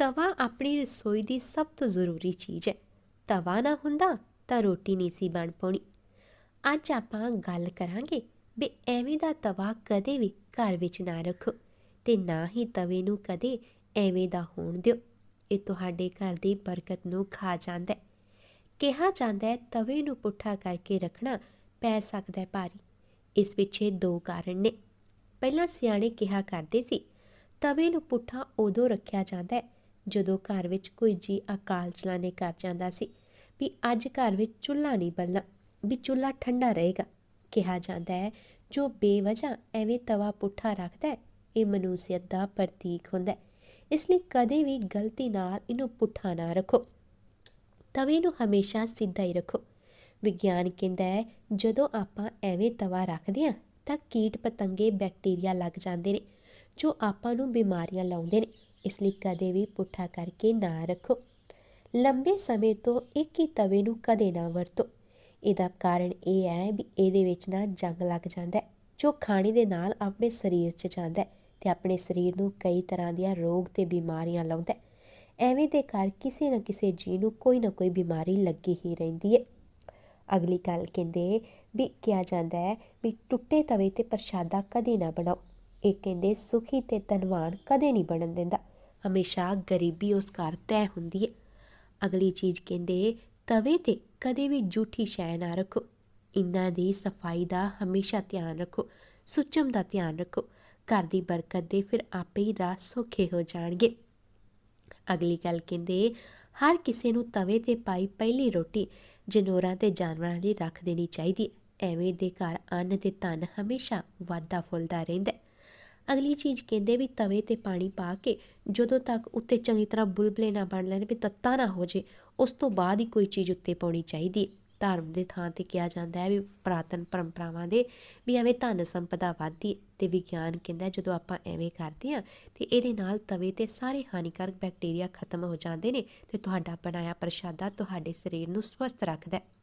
ਤਵਾ ਆਪਣੀ ਰਸੋਈ ਦੀ ਸਭ ਤੋਂ ਜ਼ਰੂਰੀ ਚੀਜ਼ ਹੈ। ਤਵਾ ਨਾ ਹੁੰਦਾ ਤਾਂ ਰੋਟੀ ਨਹੀਂ ਸੀ ਬਣ ਪਾਉਣੀ। ਅੱਜ ਆਪਾਂ ਗੱਲ ਕਰਾਂਗੇ ਵੀ ਐਵੇਂ ਦਾ ਤਵਾ ਕਦੇ ਵੀ ਘਰ ਵਿੱਚ ਨਾ ਰੱਖੋ ਤੇ ਨਾ ਹੀ ਤਵੇ ਨੂੰ ਕਦੇ ਐਵੇਂ ਦਾ ਹੋਣ ਦਿਓ। ਇਹ ਤੁਹਾਡੇ ਘਰ ਦੀ ਬਰਕਤ ਨੂੰ ਖਾ ਜਾਂਦਾ ਹੈ। ਕਿਹਾ ਜਾਂਦਾ ਹੈ, ਤਵੇ ਨੂੰ ਪੁੱਠਾ ਕਰਕੇ ਰੱਖਣਾ ਪੈ ਸਕਦਾ ਹੈ ਭਾਰੀ। ਇਸ ਪਿੱਛੇ ਦੋ ਕਾਰਨ ਨੇ। ਪਹਿਲਾਂ ਸਿਆਣੇ ਕਿਹਾ ਕਰਦੇ ਸੀ, ਤਵੇ ਨੂੰ ਪੁੱਠਾ ਉਦੋਂ ਰੱਖਿਆ ਜਾਂਦਾ ਹੈ ਜਦੋਂ ਘਰ ਵਿੱਚ ਕੋਈ ਜੀ ਅਕਾਲ ਚਲਾਣੇ ਕਰ ਜਾਂਦਾ ਸੀ ਵੀ ਅੱਜ ਘਰ ਵਿੱਚ ਚੁੱਲ੍ਹਾ ਨਹੀਂ ਬਲਣਾ, ਵੀ ਚੁੱਲ੍ਹਾ ਠੰਡਾ ਰਹੇਗਾ, ਕਿਹਾ ਜਾਂਦਾ ਹੈ, ਜੋ ਬੇਵਜ੍ਹਾ ਐਵੇਂ ਤਵਾ ਪੁੱਠਾ ਰੱਖਦਾ ਹੈ, ਇਹ ਮਨੂਸੀਅਤ ਦਾ ਪ੍ਰਤੀਕ ਹੁੰਦਾ ਹੈ। ਇਸ ਲਈ ਕਦੇ ਵੀ ਗਲਤੀ ਨਾਲ ਇਹਨੂੰ ਪੁੱਠਾ ਨਾ ਰੱਖੋ। ਤਵੇ ਨੂੰ ਹਮੇਸ਼ਾ ਸਿੱਧਾ ਹੀ ਰੱਖੋ। ਵਿਗਿਆਨ ਕਹਿੰਦਾ ਹੈ, ਜਦੋਂ ਆਪਾਂ ਐਵੇਂ ਤਵਾ ਰੱਖਦੇ ਹਾਂ, ਤਾਂ ਕੀਟ ਪਤੰਗੇ ਬੈਕਟੀਰੀਆ ਲੱਗ ਜਾਂਦੇ ਨੇ, ਜੋ ਆਪਾਂ ਨੂੰ ਬਿਮਾਰੀਆਂ ਲਾਉਂਦੇ ਨੇ। ਇਸ ਲਈ ਕਦੇ ਵੀ ਪੁੱਠਾ ਕਰਕੇ ਨਾ ਰੱਖੋ। ਲੰਬੇ ਸਮੇਂ ਤੋਂ ਇੱਕ ਹੀ ਤਵੇ ਨੂੰ ਕਦੇ ਨਾ ਵਰਤੋ। ਇਹਦਾ ਕਾਰਨ ਇਹ ਹੈ ਵੀ ਇਹਦੇ ਵਿੱਚ ਨਾ ਜੰਗ ਲੱਗ ਜਾਂਦਾ ਹੈ, ਜੋ ਖਾਣੇ ਦੇ ਨਾਲ ਆਪਣੇ ਸਰੀਰ 'ਚ ਜਾਂਦਾ ਹੈ ਤੇ ਆਪਣੇ ਸਰੀਰ ਨੂੰ ਕਈ ਤਰ੍ਹਾਂ ਦੀਆਂ ਰੋਗ ਤੇ ਬਿਮਾਰੀਆਂ ਲਾਉਂਦਾ ਹੈ। ਐਵੇਂ ਦੇ ਕਰ ਕਿਸੇ ਨਾ ਕਿਸੇ ਜੀ ਨੂੰ ਕੋਈ ਨਾ ਕੋਈ ਬਿਮਾਰੀ ਲੱਗੀ ਹੀ ਰਹਿੰਦੀ ਹੈ। ਅਗਲੀ ਗੱਲ ਕਹਿੰਦੇ ਵੀ ਕਿਹਾ ਜਾਂਦਾ ਹੈ ਵੀ ਟੁੱਟੇ ਤਵੇ ਤੇ ਪ੍ਰਸ਼ਾਦਾ ਕਦੇ ਨਾ ਬਣਾਓ। ਇਹ ਕਹਿੰਦੇ, ਸੁਖੀ ਤੇ ਧਨਵਾਨ ਕਦੇ ਨਹੀਂ ਬਣਨ ਦਿੰਦਾ। ਹਮੇਸ਼ਾ ਗਰੀਬੀ ਉਸ ਘਰ ਤੈ ਹੁੰਦੀ ਹੈ ਅਗਲੀ ਚੀਜ਼ ਕਹਿੰਦੇ, ਤਵੇ ਤੇ ਕਦੇ ਵੀ ਝੂਠੀ ਸ਼ੈ ਨਾ ਰੱਖੋ। ਇਹਨਾਂ ਦੀ ਸਫ਼ਾਈ ਦਾ ਹਮੇਸ਼ਾ ਧਿਆਨ ਰੱਖੋ, ਸੁਚਮ ਦਾ ਧਿਆਨ ਰੱਖੋ। ਘਰ ਦੀ ਬਰਕਤ ਦੇ ਫਿਰ ਆਪੇ ਹੀ ਰਾਹ ਸੌਖੇ ਹੋ ਜਾਣਗੇ। ਅਗਲੀ ਗੱਲ ਕਹਿੰਦੇ, ਹਰ ਕਿਸੇ ਨੂੰ ਤਵੇ ਤੇ ਪਾਈ ਪਹਿਲੀ ਰੋਟੀ ਜਨੋਰਾਂ ਤੇ ਜਾਨਵਰਾਂ ਲਈ ਰੱਖ ਦੇਣੀ ਚਾਹੀਦੀ ਹੈ ਐਵੇਂ ਦੇ ਘਰ ਅੰਨ ਤੇ ਧਨ ਹਮੇਸ਼ਾ ਵਾਧਾ ਫੁੱਲਦਾ ਰਹਿੰਦਾ ਅਗਲੀ ਚੀਜ਼ ਕਹਿੰਦੇ ਵੀ ਤਵੇ ਤੇ ਪਾਣੀ ਪਾ ਕੇ ਜਦੋਂ ਤੱਕ ਉੱਤੇ ਚੰਗੀ ਤਰ੍ਹਾਂ ਬੁਲਬਲੇ ਨਾ ਬਣ ਲੈਣ ਵੀ ਤੱਤਾ ਨਾ ਹੋ ਜੇ, ਉਸ ਤੋਂ ਬਾਅਦ ਹੀ ਕੋਈ ਚੀਜ਼ ਉੱਤੇ ਪਾਉਣੀ ਚਾਹੀਦੀ ਹੈ। ਧਰਮ ਦੇ ਥਾਂ ਤੇ ਕਿਹਾ ਜਾਂਦਾ ਹੈ ਵੀ ਪ੍ਰਾਤਨ ਪਰੰਪਰਾਵਾਂ ਦੇ ਵੀ ਐਵੇਂ ਧਨ ਸੰਪਦਾ ਵਧਦੀ ਹੈ ਤੇ ਵਿਗਿਆਨ ਕਹਿੰਦਾ ਜਦੋਂ ਆਪਾਂ ਐਵੇਂ ਕਰਦੇ ਆ ਤੇ ਇਹਦੇ ਨਾਲ ਤਵੇ ਤੇ ਸਾਰੇ ਹਾਨੀਕਾਰਕ ਬੈਕਟੀਰੀਆ ਖਤਮ ਹੋ ਜਾਂਦੇ ਨੇ ਤੇ ਤੁਹਾਡਾ ਬਣਾਇਆ ਪ੍ਰਸ਼ਾਦਾ ਤੁਹਾਡੇ ਸਰੀਰ ਨੂੰ ਸਵਸਥ ਰੱਖਦਾ ਹੈ।